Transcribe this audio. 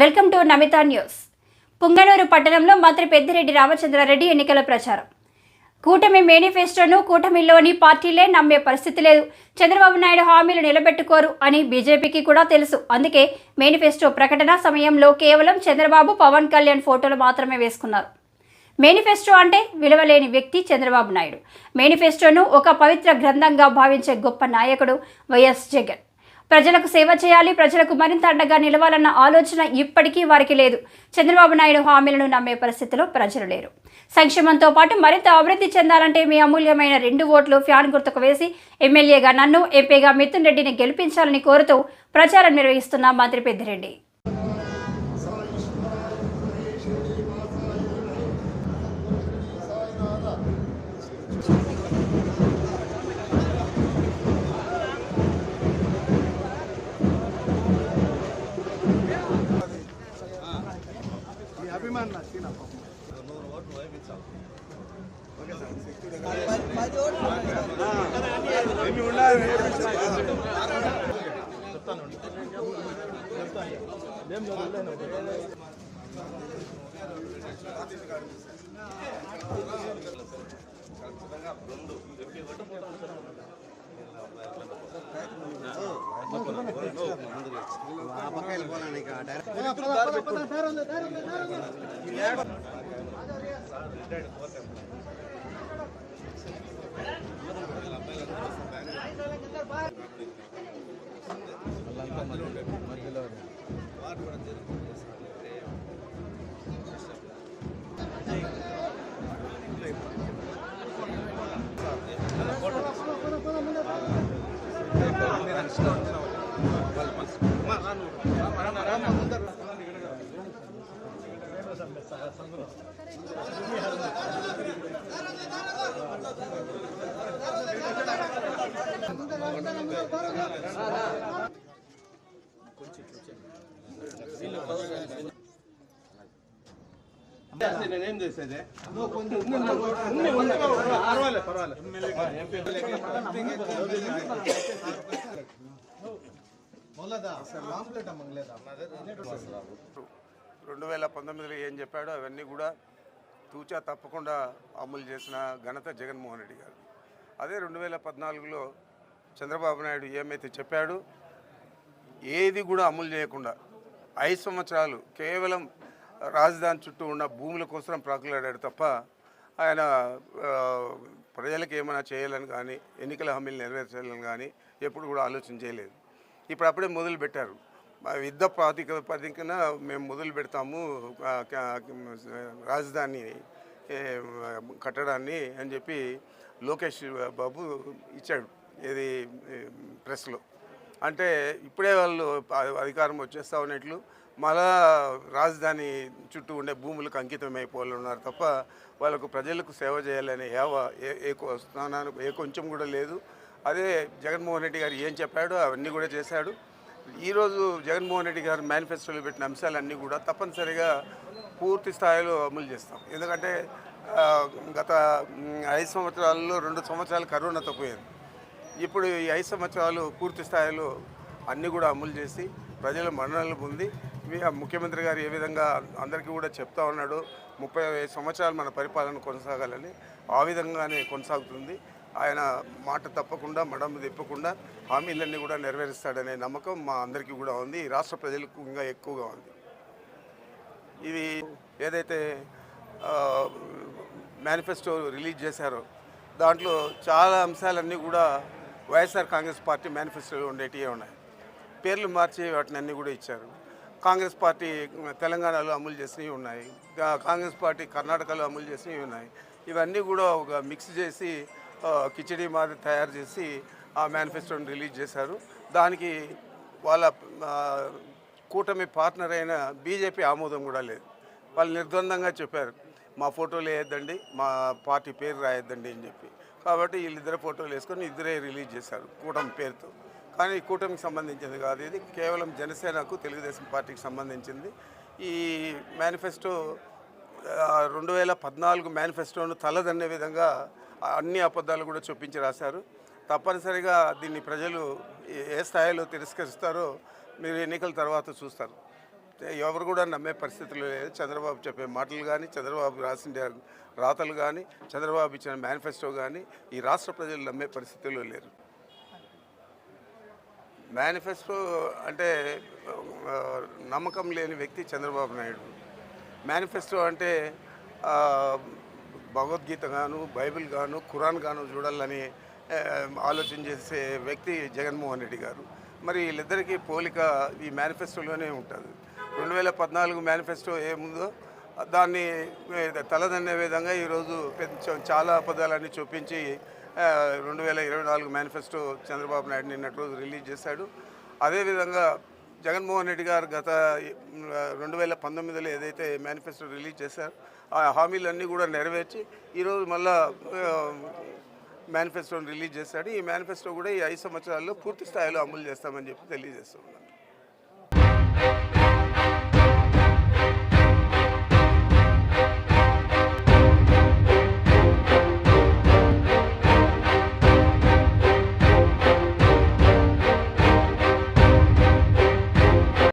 Welcome to Namita news. Punganur పట్టణంలో మంత్రి పెద్దిరెడ్డి రామచంద్రారెడ్డి ఎన్నికల ప్రచారం. కూటమి మేనిఫెస్టోను కూటమిలోని పార్టీలే నమ్మే పరిస్థితి లేదు. చంద్రబాబు నాయుడు హామీలు నిలబెట్టుకోరు అని బీజేపీకి కూడా తెలుసు. అందుకే మేనిఫెస్టో ప్రకటన సమయంలో కేవలం చంద్రబాబు పవన్ కళ్యాణ్ ఫోటోలు మాత్రమే వేసుకున్నారు. మేనిఫెస్టో అంటే విలువలేని వ్యక్తి చంద్రబాబు నాయుడు. మేనిఫెస్టోను ఒక పవిత్ర గ్రంథంగా భావించే గొప్ప నాయకుడు వైఎస్ జగన్. ప్రజలకు సేవ చేయాలి ప్రజలకు మరింత అండగా నిలవాలన్న ఆలోచన ఇప్పటికీ వారికి లేదు. చంద్రబాబు నాయుడు హామీలను నమ్మే పరిస్థితిలో ప్రజలు లేరు. సంక్షేమంతో పాటు మరింత అభివృద్ధి చెందాలంటే మీ అమూల్యమైన రెండు ఓట్లు ఫ్యాన్ గుర్తుకు వేసి ఎమ్మెల్యేగా నన్ను ఎంపీగా మిథున్ రెడ్డిని గెలిపించాలని కోరుతూ ప్రచారం నిర్వహిస్తున్న మంత్రి పెద్దిరెడ్డి. పంపించాలి చెప్తాను ఖచ్చితంగా రెండు ఎప్పుడు ఒకటి పోతాను సార్ పక్క వెళ్ళిపోయినా ఏమి ఉండాలి నేనేం చేసేది పర్వాలేదు పర్వాలేదు రెండు వేల పంతొమ్మిదిలో ఏం చెప్పాడో అవన్నీ కూడా తూచా తప్పకుండా అమలు చేసిన ఘనత జగన్మోహన్ రెడ్డి గారు. అదే రెండు వేల పద్నాలుగులో చంద్రబాబు నాయుడు ఏమైతే చెప్పాడు ఏది కూడా అమలు చేయకుండా ఐదు సంవత్సరాలు కేవలం రాజధాని చుట్టూ ఉన్న భూముల కోసం ప్రాకులాడాడు తప్ప ఆయన ప్రజలకు ఏమైనా చేయాలని కానీ ఎన్నికల హామీలు నెరవేర్చాలని కానీ ఎప్పుడు కూడా ఆలోచన చేయలేదు. ఇప్పుడు అప్పుడే మొదలు పెట్టారు. మా యుద్ధ ప్రాతికన మేము మొదలు పెడతాము రాజధాని కట్టడాన్ని అని చెప్పి లోకేష్ బాబు ఇచ్చాడు ఏది ప్రెస్లో. అంటే ఇప్పుడే వాళ్ళు అధికారం వచ్చేస్తా ఉన్నట్లు మళ్ళా రాజధాని చుట్టూ ఉండే భూములకు అంకితం ఉన్నారు తప్ప వాళ్ళకు ప్రజలకు సేవ చేయాలనే హేవ ఏ ఏ స్థానానికి ఏ కొంచెం కూడా లేదు. అదే జగన్మోహన్ రెడ్డి గారు ఏం చెప్పాడో అవన్నీ కూడా చేశాడు. ఈరోజు జగన్మోహన్ రెడ్డి గారు మేనిఫెస్టోలో పెట్టిన అంశాలన్నీ కూడా తప్పనిసరిగా పూర్తి స్థాయిలో అమలు చేస్తాం. ఎందుకంటే గత ఐదు సంవత్సరాల్లో రెండు సంవత్సరాలు కరోనాతో పోయింది ఇప్పుడు ఈ ఐదు సంవత్సరాలు పూర్తి స్థాయిలో అన్నీ కూడా అమలు చేసి ప్రజల మరణాలు పొంది మీ- ఆ ముఖ్యమంత్రి గారు ఏ విధంగా అందరికీ కూడా చెప్తా ఉన్నాడు ముప్పై సంవత్సరాలు మన పరిపాలన కొనసాగాలని ఆ విధంగానే కొనసాగుతుంది. ఆయన మాట తప్పకుండా మడమ తిప్పకుండా హామీలన్నీ కూడా నెరవేరుస్తాడనే నమ్మకం మా అందరికీ కూడా ఉంది. ఈ రాష్ట్ర ప్రజలకు ఇంకా ఎక్కువగా ఉంది. ఇది ఏదైతే మేనిఫెస్టో రిలీజ్ చేశారో దాంట్లో చాలా అంశాలన్నీ కూడా వైఎస్ఆర్ కాంగ్రెస్ పార్టీ మేనిఫెస్టోలో ఉండేటివే ఉన్నాయి. పేర్లు మార్చి వాటిని అన్నీ కూడా ఇచ్చారు. కాంగ్రెస్ పార్టీ తెలంగాణలో అమలు చేసినవి ఉన్నాయి. కాంగ్రెస్ పార్టీ కర్ణాటకలో అమలు చేసినవి ఉన్నాయి. ఇవన్నీ కూడా ఒక మిక్స్ చేసి కిచడీ మాదిరి తయారు చేసి ఆ మేనిఫెస్టోని రిలీజ్ చేశారు. దానికి వాళ్ళ కూటమి పార్ట్నర్ అయిన బీజేపీ ఆమోదం కూడా లేదు. వాళ్ళు నిర్ద్వందంగా చెప్పారు. మా ఫోటోలు వేయొద్దండి మా పార్టీ పేరు రాయొద్దండి అని చెప్పి. కాబట్టి వీళ్ళిద్దరే ఫోటోలు వేసుకొని ఇద్దరే రిలీజ్ చేశారు కూటమి పేరుతో. కానీ ఈ కూటమికి సంబంధించింది కాదు ఇది. కేవలం జనసేనకు తెలుగుదేశం పార్టీకి సంబంధించింది. ఈ మేనిఫెస్టో రెండు వేల పద్నాలుగు మేనిఫెస్టోను తలదన్నే విధంగా అన్ని అబద్ధాలు కూడా చూపించి రాశారు. తప్పనిసరిగా దీన్ని ప్రజలు ఏ స్థాయిలో తిరస్కరిస్తారో మీరు ఎన్నికల తర్వాత చూస్తారు. ఎవరు కూడా నమ్మే పరిస్థితులు లేదు. చంద్రబాబు చెప్పే మాటలు కానీ చంద్రబాబు రాసిన రాతలు కానీ చంద్రబాబు ఇచ్చిన మేనిఫెస్టో కానీ ఈ రాష్ట్ర ప్రజలు నమ్మే పరిస్థితుల్లో లేరు. మేనిఫెస్టో అంటే నమ్మకం లేని వ్యక్తి చంద్రబాబు నాయుడు. మేనిఫెస్టో అంటే భగవద్గీత గాను బైబిల్ గాను ఖురాన్ గాను చూడాలని ఆలోచన చేసే వ్యక్తి జగన్మోహన్ రెడ్డి గారు. మరి వీళ్ళిద్దరికీ పోలిక ఈ మేనిఫెస్టోలోనే ఉంటుంది. రెండు వేల పద్నాలుగు మేనిఫెస్టో ఏముందో దాన్ని తలదన్నే విధంగా ఈరోజు చాలా పదాలన్నీ చూపించి రెండు వేల ఇరవై నాలుగు మేనిఫెస్టో చంద్రబాబు నాయుడు నిన్నటి రోజు రిలీజ్ చేశాడు. అదేవిధంగా జగన్మోహన్ రెడ్డి గారు గత రెండు వేల పంతొమ్మిదిలో ఏదైతే మేనిఫెస్టో రిలీజ్ చేశారు ఆ హామీలన్నీ కూడా నెరవేర్చి ఈరోజు మళ్ళా మేనిఫెస్టోని రిలీజ్ చేశాడు. ఈ మేనిఫెస్టో కూడా ఈ ఐదు సంవత్సరాల్లో పూర్తి స్థాయిలో అమలు చేస్తామని చెప్పి తెలియజేస్తున్నాను